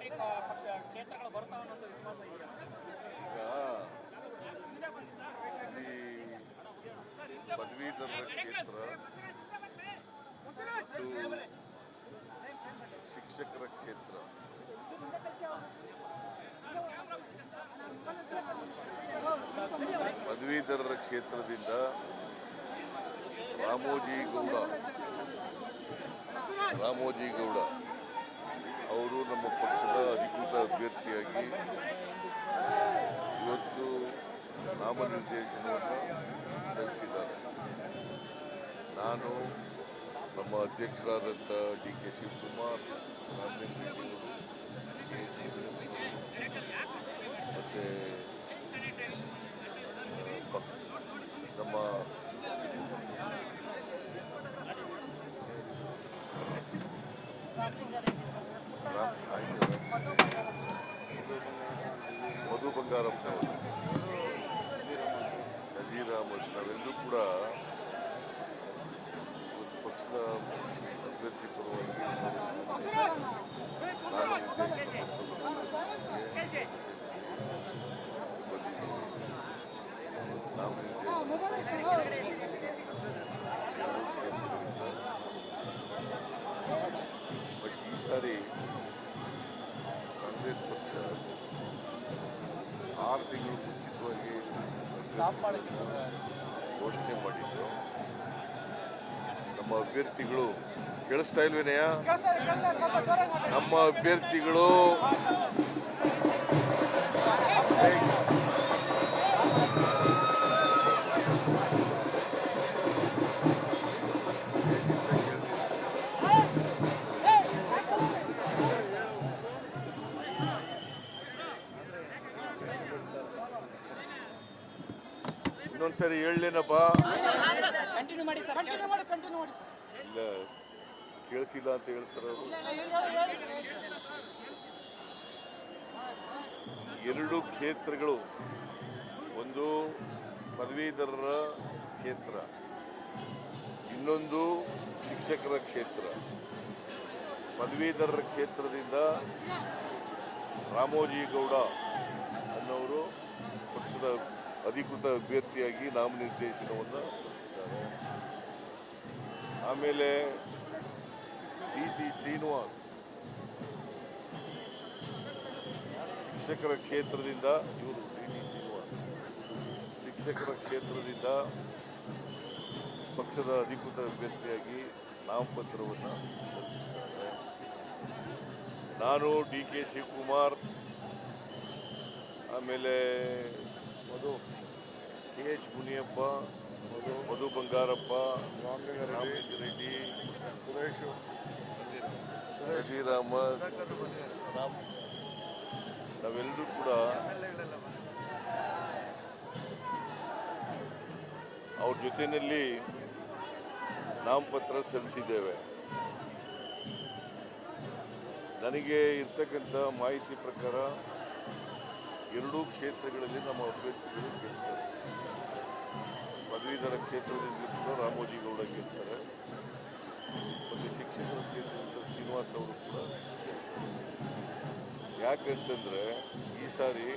ಈಗ ಪದವೀಧರ ಕ್ಷೇತ್ರ ಮತ್ತು ಶಿಕ್ಷಕರ ಕ್ಷೇತ್ರ. ಪದವೀಧರರ ಕ್ಷೇತ್ರದಿಂದ ರಾಮೋಜಿ ಗೌಡ. ರಾಮೋಜಿ ಗೌಡ. ಅವರು ನಮ್ಮ ಪಕ್ಷದ ಅಧಿಕೃತ ಅಭ್ಯರ್ಥಿಯಾಗಿ ಇವತ್ತು ನಾಮನಿರ್ದೇಶನವನ್ನು ಸಲ್ಲಿಸಿದ್ದಾರೆ. ನಾನು ನಮ್ಮ ಅಧ್ಯಕ್ಷರಾದಂಥ ಡಿ ಕೆ ಶಿವಕುಮಾರ್ ಮತ್ತು ನಮ್ಮ ರಾಮ್ ಆಯ್ತು. ಮಧು ಬಂಗಾರಪ್ಪ ಅವರು ನಜೀರ್ ಅಹಮದ್ ನಾವೆಲ್ಲರೂ ಕೂಡ ಇವತ್ತು ಪಕ್ಷದ ಅಭ್ಯರ್ಥಿ ಪರವಾಗಿ ನಾನು ನಿರ್ದೇಶನ ತಿಂಗಳು ಮುಂಚಿತವಾಗಿ ಘೋಷಣೆ ಮಾಡಿದ್ದು ನಮ್ಮ ಅಭ್ಯರ್ಥಿಗಳು ಕೇಳಿಸ್ತಾ ಇಲ್ವೇನೆಯ ನಮ್ಮ ಅಭ್ಯರ್ಥಿಗಳು ಇನ್ನೊಂದ್ಸರಿ ಹೇಳಲೇನಪ್ಪ? ಕಂಟಿನ್ಯೂ ಮಾಡಿ ಸರ್ ಇಲ್ಲ ಕೇಳಿಸಿಲ್ಲ ಅಂತ ಹೇಳ್ತಾರ ಅವರು. ಎರಡು ಕ್ಷೇತ್ರಗಳು. ಒಂದು ಪದವೀಧರರ ಕ್ಷೇತ್ರ. ಇನ್ನೊಂದು ಶಿಕ್ಷಕರ ಕ್ಷೇತ್ರ. ಪದವೀಧರರ ಕ್ಷೇತ್ರದಿಂದ ರಾಮೋಜಿ ಗೌಡ ಅನ್ನೋರು ಪಕ್ಷದ ಅಧಿಕೃತ ಅಭ್ಯರ್ಥಿಯಾಗಿ ನಾಮನಿರ್ದೇಶನವನ್ನು ಸಲ್ಲಿಸಿದ್ದಾರೆ. ಆಮೇಲೆ ಡಿ ಟಿ ಶ್ರೀನಿವಾಸ್, ಶಿಕ್ಷಕರ ಕ್ಷೇತ್ರದಿಂದ ಇವರು ಡಿ ಟಿ ಶ್ರೀನಿವಾಸ್. ಶಿಕ್ಷಕರ ಕ್ಷೇತ್ರದಿಂದ ಪಕ್ಷದ ಅಧಿಕೃತ ಅಭ್ಯರ್ಥಿಯಾಗಿ ನಾಮಪತ್ರವನ್ನು ಸಲ್ಲಿಸಿದ್ದಾರೆ. ನಾನು ಡಿ ಕೆ ಶಿವಕುಮಾರ್, ಆಮೇಲೆ ಮಧು. K H Muniyappa Madhu. ಮಧು ಬಂಗಾರಪ್ಪ ರಾಮಲಿಂಗ ರೆಡ್ಡಿ. ಸುರೇಶ್. ಅಹಮದ್ ರಾಮ್. ನಾವೆಲ್ಲರೂ ಕೂಡ ಅವ್ರ ಜೊತೆಯಲ್ಲಿ ನಾಮಪತ್ರ ಸಲ್ಲಿಸಿದ್ದೇವೆ. ನನಗೆ ಇರ್ತಕ್ಕಂಥ ಮಾಹಿತಿ ಪ್ರಕಾರ ಎರಡೂ ಕ್ಷೇತ್ರಗಳಲ್ಲಿ ನಮ್ಮ ಅಭ್ಯರ್ಥಿಗಳು ಗೆಲ್ತಾರೆ. ಪದವೀಧರ ಕ್ಷೇತ್ರದಿಂದ ರಾಮೋಜಿ ಗೌಡ ಗೆಲ್ತಾರೆ. ಮತ್ತು ಶಿಕ್ಷಕರ ಕ್ಷೇತ್ರದಿಂದ ಶ್ರೀನಿವಾಸ್ ಅವರು ಕೂಡ ಯಾಕಂತಂದರೆ ಈ ಸಾರಿ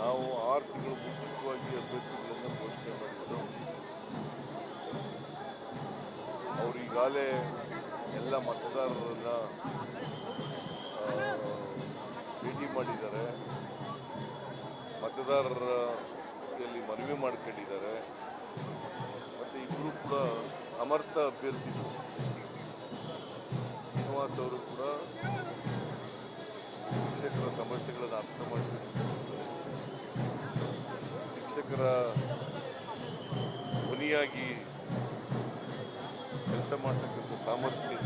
ನಾವು ಆರು ತಿಂಗಳು ಮುಂಚಿತವಾಗಿ ಅಭ್ಯರ್ಥಿಗಳನ್ನು ಘೋಷಣೆ ಮಾಡಿದ್ದು ಅವರು ಈಗಾಗಲೇ ಎಲ್ಲ ಮತದಾರರನ್ನು ಭೇಟಿ ಮಾಡಿದ್ದಾರೆ. ಮತದಾರರ ಜೊತೆಯಲ್ಲಿ ಮನವಿ ಮಾಡ್ಕೊಂಡಿದ್ದಾರೆ. ಮತ್ತು ಇಬ್ಬರು ಕೂಡ ಸಮರ್ಥ ಅಭ್ಯರ್ಥಿಗಳು. ಶ್ರೀನಿವಾಸ್ ಅವರು ಕೂಡ ಶಿಕ್ಷಕರ ಸಮಸ್ಯೆಗಳನ್ನು ಅರ್ಥ ಮಾಡಿಕೊಂಡಿದ್ದಾರೆ. ಶಿಕ್ಷಕರ ಧ್ವನಿಯಾಗಿ ಕೆಲಸ ಮಾಡ್ತಕ್ಕಂಥ ಸಾಮರ್ಥ್ಯ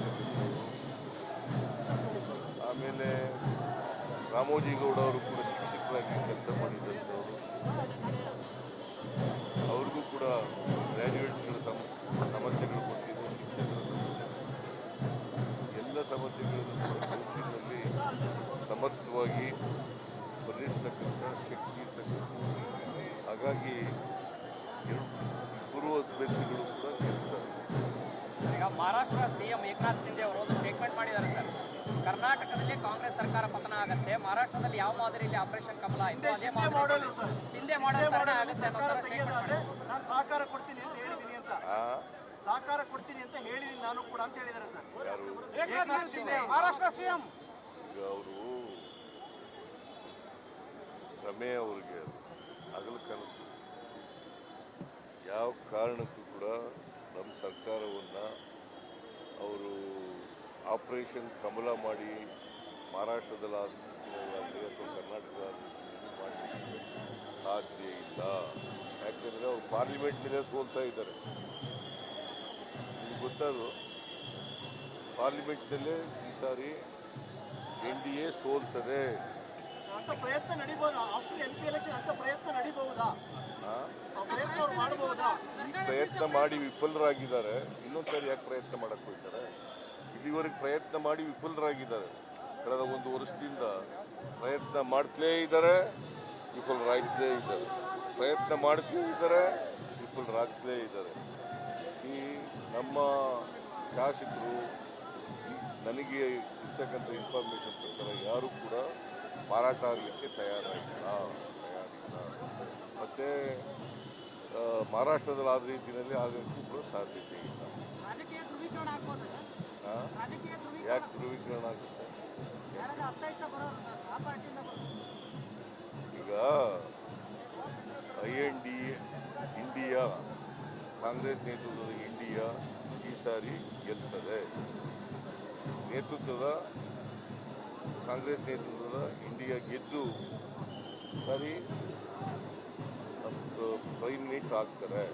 ಆಮೇಲೆ ರಾಮೋಜಿ ಗೌಡ ಅವರು ಕೂಡ ಶಿಕ್ಷಕರಾಗಿ ಸಮರ್ಥವಾಗಿ ಪರಿಹರಿಸ್ತಕ್ಕಂಥ ಶಕ್ತಿ ಇರ್ತಕ್ಕಂಥ ಹಾಗಾಗಿ ಇಬ್ಬರು ಅಭ್ಯರ್ಥಿಗಳು ಕೂಡ ಗೆಲ್ತಾರೆ ಈಗ ಮಹಾರಾಷ್ಟ್ರ ಸಿಎಂ ಏಕನಾಥ್ ಶಿಂದೆ ಅವರು ಒಂದು ಸ್ಟೇಟ್ಮೆಂಟ್ ಮಾಡಿದ್ದಾರೆ ಸರ್. ಕರ್ನಾಟಕದಲ್ಲಿ ಕಾಂಗ್ರೆಸ್ ಸರ್ಕಾರ ಪತನ ಆಗುತ್ತೆ ಮಹಾರಾಷ್ಟ್ರದಲ್ಲಿ ಯಾವ ಮಾದರಿಯಲ್ಲಿ ಆಪರೇಷನ್ ಕಮಲ ಇತ್ತು ಅದೇ ಮಾದರಿ ಹಿಂದೆ ಮಾಡಲ್ ತರನೇ ಆಗುತ್ತೆ ಅನ್ನೋ ಥರ statement ನಾನು ಸಹಕಾರ ಕೊಡ್ತೀನಿ ಅಂತ ಹೇಳಿದೀನಿ ಅಂತ. ಆ? ಸಹಕಾರ ಕೊಡ್ತೀನಿ ಅಂತ ಹೇಳಿದೀನಿ ನಾನು ಕೂಡ ಅಂತ ಹೇಳಿದ್ದಾರೆ ಸರ್. ಮಹಾರಾಷ್ಟ್ರ ಸಿಎಂ. ಅವರು ಭ್ರಮೆ ಅವ್ರಿಗೆ ಹಗಲು ಕನಸು. ಯಾವ ಕಾರಣಕ್ಕೂ ಕೂಡ ನಮ್ಮ ಸರ್ಕಾರವನ್ನು ಅವರು ಆಪರೇಷನ್ ಕಮಲ ಮಾಡಿ ಮಹಾರಾಷ್ಟ್ರದಲ್ಲಿ ಆಗಲಿ ಅಥವಾ ಕರ್ನಾಟಕದ ಮಾಡಲಿಕ್ಕೆ ಸಾಧ್ಯ ಇಲ್ಲ. ಯಾಕೆಂದರೆ ಅವರು ಪಾರ್ಲಿಮೆಂಟ್ನಲ್ಲೇ ಸೋಲ್ತಾ ಇದ್ದಾರೆ. ನಿಮ್ಗೆ ಗೊತ್ತದು, ಪಾರ್ಲಿಮೆಂಟ್ನಲ್ಲೇ ಈ ಸಾರಿ ಎನ್ ಡಿ ಎ ಸೋಲ್ತದೆ. ಅಂತ ಪ್ರಯತ್ನ ನಡಿಬಹುದಾ ಆಫ್ಟರ್ ಎಂ ಪಿ ಎಲೆಕ್ಷನ್ ಅಂತ ಪ್ರಯತ್ನ ನಡಿಬಹುದಾ? ಪ್ರಯತ್ನ ಮಾಡಬಹುದಾ ಈ ಪ್ರಯತ್ನ ಮಾಡಿ ವಿಫಲರಾಗಿದ್ದಾರೆ. ಇನ್ನೊಂದ್ಸರಿ ಯಾಕೆ ಪ್ರಯತ್ನ ಮಾಡಕ್ ಹೋಗ್ತಾರೆ? ಇಲ್ಲಿವರೆಗೆ ಪ್ರಯತ್ನ ಮಾಡಿ ವಿಫಲರಾಗಿದ್ದಾರೆ. ಕಳೆದ ಒಂದು ವರ್ಷದಿಂದ ಪ್ರಯತ್ನ ಮಾಡ್ತಲೇ ಇದ್ದಾರೆ ವಿಫಲರಾಗ್ತಲೇ ಇದ್ದಾರೆ. ಪ್ರಯತ್ನ ಮಾಡ್ತಲೇ ಇದ್ದಾರೆ ವಿಫಲರಾಗ್ತಲೇ ಇದ್ದಾರೆ. ಈ ನಮ್ಮ ಶಾಸಕರು ನನಗೆ ಇರ್ತಕ್ಕಂಥ ಇನ್ಫಾರ್ಮೇಷನ್ ಪ್ರಕಾರ ಯಾರು ಕೂಡ ಮಾರಾಟ ಆಗಲಿಕ್ಕೆ ತಯಾರಾಗಿಲ್ಲ ತಯಾರಿಲ್ಲ. ಮತ್ತು ಮಹಾರಾಷ್ಟ್ರದಲ್ಲಿ ಆದ ರೀತಿಯಲ್ಲಿ ಆಗಲಿಕ್ಕೂ ಕೂಡ ಸಾಧ್ಯತೆ ಇಲ್ಲ. ಯಾಕೆ ಧ್ರುವೀಕರಣ ಆಗುತ್ತೆ? ಈಗ I N D India Congress ನೇತೃತ್ವದ ಇಂಡಿಯಾ ಈ ಸಾರಿ ಗೆಲ್ತದೆ. ನೇತೃತ್ವದ ಕಾಂಗ್ರೆಸ್ ನೇತೃತ್ವದ ಇಂಡಿಯಾ ಗೆದ್ದು ಸರಿ ಪ್ರೈಮ್ ಮಿನಿಸ್ಟರ್ ಆಗ್ತಾರೆ.